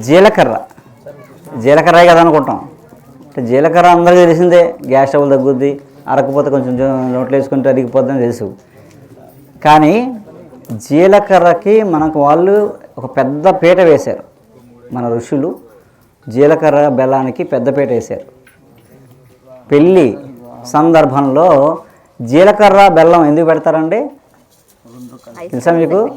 జీలకర్ర. జీలకర్ర కదా అనుకుంటాం. అంటే జీలకర్ర అందరికీ తెలిసిందే గ్యాస్ ట్రబుల్ తగ్గుద్ది అరకపోతే కొంచెం నోట్లు నోట్లో వేసుకుంటే అరిగిపోద్దని తెలుసు. కానీ జీలకర్రకి మనకు వాళ్ళు ఒక పెద్ద పీట వేశారు. మన ఋషులు జీలకర్ర బెల్లానికి పెద్ద పీట వేశారు. పెళ్ళి సందర్భంలో జీలకర్ర బెల్లం ఎందుకు పెడతారండి? తెలుసా మీకు?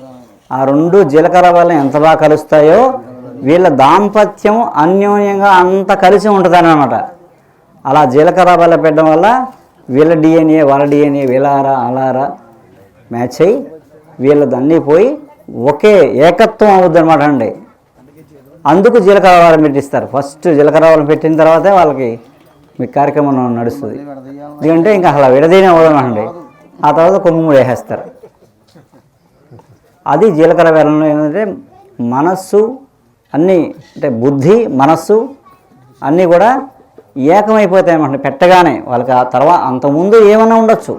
ఆ రెండు జీలకర్ర బెల్లం ఎంత బాగా కలుస్తాయో వీళ్ళ దాంపత్యం అన్యోన్యంగా అంత కలిసి ఉంటుందని అనమాట అలా జీలకర్ర బెల్లం పెట్టడం వల్ల వీళ్ళ డిఎన్ఏ వాళ్ళ డిఎన్ఏ వీళ్ళారా అలారా మ్యాచ్ అయ్యి వీళ్ళదన్నీ పోయి ఒకే ఏకత్వం అవుద్ది అనమాట అండి. అందుకు జీలకర్ర వాళ్ళని పెట్టిస్తారు. ఫస్ట్ జీలకర్ర వాళ్ళని పెట్టిన తర్వాతే వాళ్ళకి మీ కార్యక్రమం నడుస్తుంది. ఎందుకంటే ఇంకా అసలు విడదీనే అవ్వదనండి ఆ తర్వాత కొమ్ము వేసేస్తారు. అది జీలకర్ర వేలంలో ఏంటంటే మనస్సు అన్నీ అంటే బుద్ధి మనస్సు అన్నీ కూడా ఏకమైపోతాయి అన్నమాట పెట్టగానే వాళ్ళకి ఆ తర్వాత అంతకుముందు ఏమైనా ఉండొచ్చు.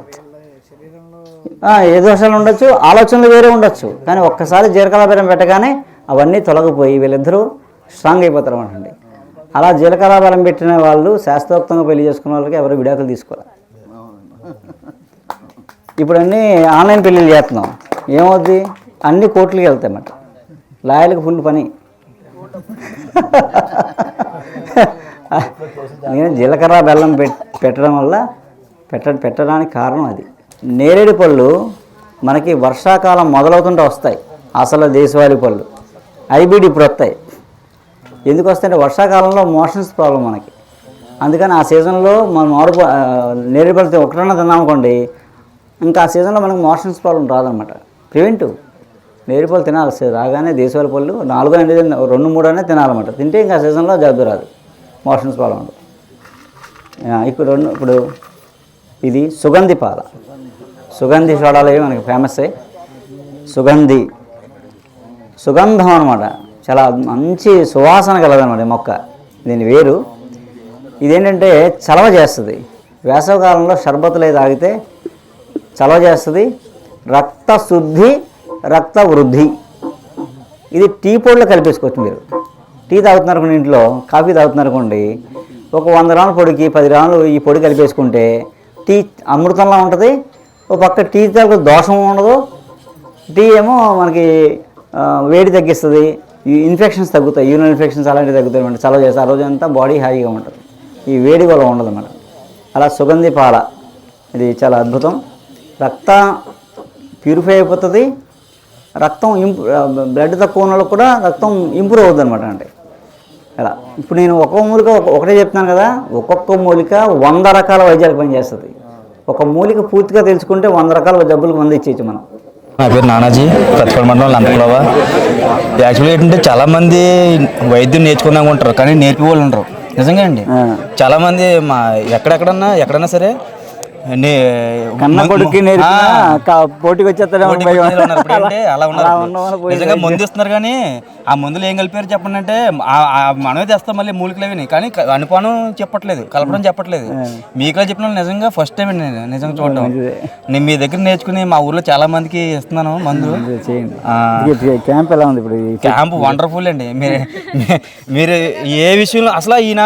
ఏ దోషాలు ఉండొచ్చు ఆలోచనలు వేరే ఉండొచ్చు. కానీ ఒక్కసారి జీలకర్ర బెల్లం పెట్టగానే అవన్నీ తొలగిపోయి వీళ్ళిద్దరూ స్ట్రాంగ్ అయిపోతారు అన్నమాట. అలా జీలకర్ర బెల్లం పెట్టిన వాళ్ళు శాస్త్రోక్తంగా పెళ్ళి చేసుకున్న వాళ్ళకి ఎవరు విడాకులు తీసుకోవాలి ఇప్పుడు అన్నీ ఆన్లైన్ పెళ్ళిళ్ళు చేస్తున్నాం. ఏమవుద్ది? అన్ని కోర్టులకి వెళ్తాయి అన్నమాట లాయర్లకు ఫుల్ పని. నేను జీలకర్ర బెల్లం పెట్ పెట్టడం వల్ల పెట్ట పెట్టడానికి కారణం అది. నేరేడు పళ్ళు మనకి వర్షాకాలం మొదలవుతుంటే వస్తాయి. అసలు దేశవాళీ పళ్ళు. ఐబీడి ఇప్పుడు వస్తాయి ఎందుకు వస్తాయంటే వర్షాకాలంలో మోషన్స్ ప్రాబ్లం మనకి. అందుకని ఆ సీజన్లో మనం మామిడి నేరేడు పళ్ళు ఒకటన్నా తిన్నామనుకోండి ఇంకా ఆ సీజన్లో మనకు మోషన్స్ ప్రాబ్లం రాదనమాట. ప్రివెంటివ్. నేరుపళ్ళు తినాలి రాగానే దేశాల పళ్ళు నాలుగు అనేది రెండు మూడు అనేది తినాలన్నమాట. తింటే ఇంకా సీజన్లో జబ్బు రాదు. మోషన్స్ పాల ఉండదు ఇప్పుడు రెండు ఇప్పుడు ఇది సుగంధి పాల. సుగంధి సోడాలు అవి మనకి ఫేమస్ సుగంధి. సుగంధం అనమాట చాలా మంచి సువాసన కలదనమాట ఈ మొక్క. దీని వేరు. ఇదేంటంటే చలవ చేస్తుంది. వేసవికాలంలో షర్బతులు అవి తాగితే చలవ చేస్తుంది. రక్త శుద్ధి రక్త వృద్ధి ఇది టీ పొడిలో కలిపేసుకోవచ్చు మీరు. టీ తాగుతున్నారు అనుకోండి ఇంట్లో కాఫీ తాగుతున్నారు అనుకోండి ఒక వంద గ్రాముల పొడికి పది గ్రాములు ఈ పొడి కలిపేసుకుంటే టీ అమృతంలా ఉంటుంది ఒక పక్క టీ తాగు దోషం ఉండదు టీ ఏమో మనకి వేడి తగ్గిస్తుంది ఈ ఇన్ఫెక్షన్స్ తగ్గుతాయి యూరిన్ ఇన్ఫెక్షన్స్ అలాంటివి తగ్గుతాయి అనమాట చలవ చేస్తే ఆ రోజు అంతా బాడీ హాయిగా ఉంటుంది. ఈ వేడి కూడా ఉండదు అన్నమాట అలా సుగంధి పాల ఇది చాలా అద్భుతం. రక్త ప్యూరిఫై అయిపోతుంది రక్తం ఇంప్ బ్లడ్ తక్కువ ఉన్న వాళ్ళకి కూడా రక్తం ఇంప్రూవ్ అవుతుంది అనమాట అంటే. అలా. ఇప్పుడు నేను ఒక్కొక్క మూలిక ఒక- ఒకటే చెప్తున్నాను కదా ఒక్కొక్క మూలిక వంద రకాల వైద్యాలకు పనిచేస్తుంది. ఒక మూలిక పూర్తిగా తెలుసుకుంటే వంద రకాల జబ్బులకు మందు ఇచ్చేయచ్చు మనం. నా పేరు నానాజీ ప్రతిపల్ మండలం లంతకులవ యాక్చువల్గా ఏంటంటే చాలా మంది వైద్యం నేర్చుకుందాం ఉంటారు కానీ నేర్పి వాళ్ళు ఉండరు. నిజంగా అండి. ఆ. చాలా మంది మా ఎక్కడెక్కడన్నా ఎక్కడన్నా సరే కన్న పోటీకి మందు ఇస్తున్నారు కానీ ఆ మందులు ఏం కలిపారు చెప్పండి అంటే మనమే తెస్తాం మళ్ళీ మూలికలు అవి కానీ అనుపానం చెప్పట్లేదు. కలపడం చెప్పట్లేదు. మీకులా చెప్పిన నిజంగా ఫస్ట్ టైం అండి నేను. నిజంగా చూడడం. నేను మీ దగ్గర నేర్చుకుని మా ఊర్లో చాలా మందికి ఇస్తున్నాను మందు క్యాంప్ ఎలా ఉంది ఇప్పుడు క్యాంప్ వండర్ఫుల్ అండి. మీరు మీరు ఏ విషయంలో అసలు ఈయన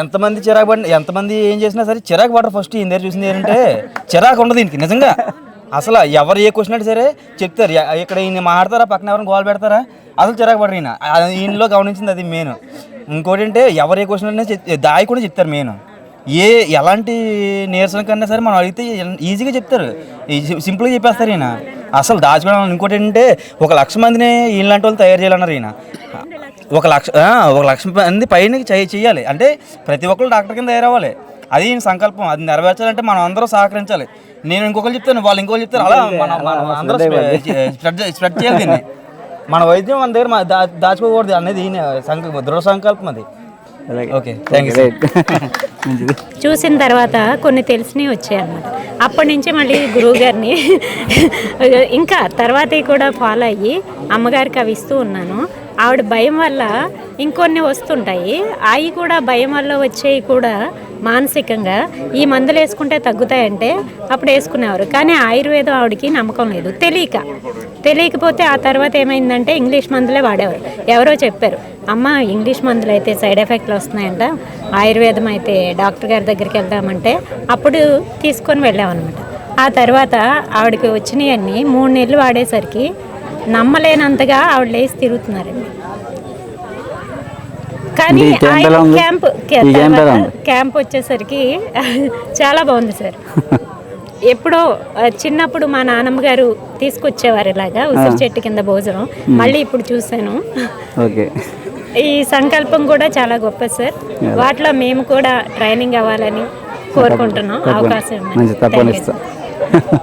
ఎంతమంది చిరాకు పడిన ఎంతమంది ఏం చేసినా సరే చిరాకు పడరు ఫస్ట్ ఈయన దగ్గర చూసింది ఏంటంటే చిరాకు ఉండదు దీనికి నిజంగా. అసలు ఎవరు ఏ క్వశ్చన్ అంటే సరే చెప్తారు. ఇక్కడ ఈయన మాడతారా పక్కన ఎవరైనా గోల్ పెడతారా? అసలు చిరాకు పడరు ఈయన. ఈయనలో గమనించింది అది మెయిన్ ఇంకోటి అంటే ఎవరు ఏ క్వశ్చన్ అంటే దాయి కూడా చెప్తారు మెయిన్ ఏ ఎలాంటి నీరసన కన్నా సరే మనం అడిగితే ఈజీగా చెప్తారు. సింపుల్గా చెప్పేస్తారు ఈయన. అసలు దాచుకోవడం ఇంకోటి ఏంటంటే ఒక లక్ష మందిని ఈయనలాంటి వాళ్ళు తయారు చేయాలన్నారు ఈయన. ఒక లక్ష ఆ, ఒక లక్ష మంది పైన చేయ చేయాలి. అంటే ప్రతి ఒక్కరు డాక్టర్ కింద తయారవ్వాలి అది ఈయన సంకల్పం. అది నెరవేర్చాలంటే మనం అందరూ సహకరించాలి. నేను ఇంకొకరు చెప్తాను వాళ్ళు ఇంకొకరు చెప్తారు. అలా మనం మనం అందరూ స్ప్రెడ్ స్ప్రెడ్ చేయాలి దీన్ని. మన వైద్యం మన దగ్గర దా దాచుకోకూడదు అనేది ఈయన సంకల్పం దృఢ సంకల్పం అది. ఓకే చూసిన తర్వాత కొన్ని తెలిసినవి వచ్చాయి అన్నమాట. అప్పటి నుంచి మళ్ళీ గురువు గారిని ఇంకా తర్వాత కూడా ఫాలో అయ్యి అమ్మగారికి అవి ఇస్తూ ఉన్నాను. ఆవిడ భయం వల్ల ఇంకొన్ని వస్తుంటాయి. అవి కూడా భయం వల్ల వచ్చేవి కూడా మానసికంగా. ఈ మందులు వేసుకుంటే తగ్గుతాయంటే అప్పుడు వేసుకునేవారు. కానీ ఆయుర్వేదం ఆవిడకి నమ్మకం లేదు. తెలియక. తెలియకపోతే ఆ తర్వాత ఏమైందంటే ఇంగ్లీష్ మందులే వాడేవారు. ఎవరో చెప్పారు అమ్మ ఇంగ్లీష్ మందులు అయితే సైడ్ ఎఫెక్ట్లు వస్తున్నాయంట. ఆయుర్వేదం అయితే డాక్టర్ గారి దగ్గరికి వెళ్దామంటే అప్పుడు తీసుకొని వెళ్ళామన్నమాట. ఆ తర్వాత ఆవిడకి వచ్చినవన్నీ మూడు నెలలు వాడేసరికి నమ్మలేనంతగా ఆవిడ లేచి తిరుగుతున్నారండి కానీ ఆయన? క్యాంప్ క్యాంప్ వచ్చేసరికి చాలా బాగుంది సార్. ఎప్పుడో చిన్నప్పుడు మా నాన్నమ్మ గారు తీసుకొచ్చేవారు ఇలాగా ఉసిరి చెట్టు కింద భోజనం. మళ్ళీ ఇప్పుడు చూశాను. ఈ సంకల్పం కూడా చాలా గొప్ప సార్. వాటిలో మేము కూడా ట్రైనింగ్ అవ్వాలని కోరుకుంటున్నాం. అవకాశం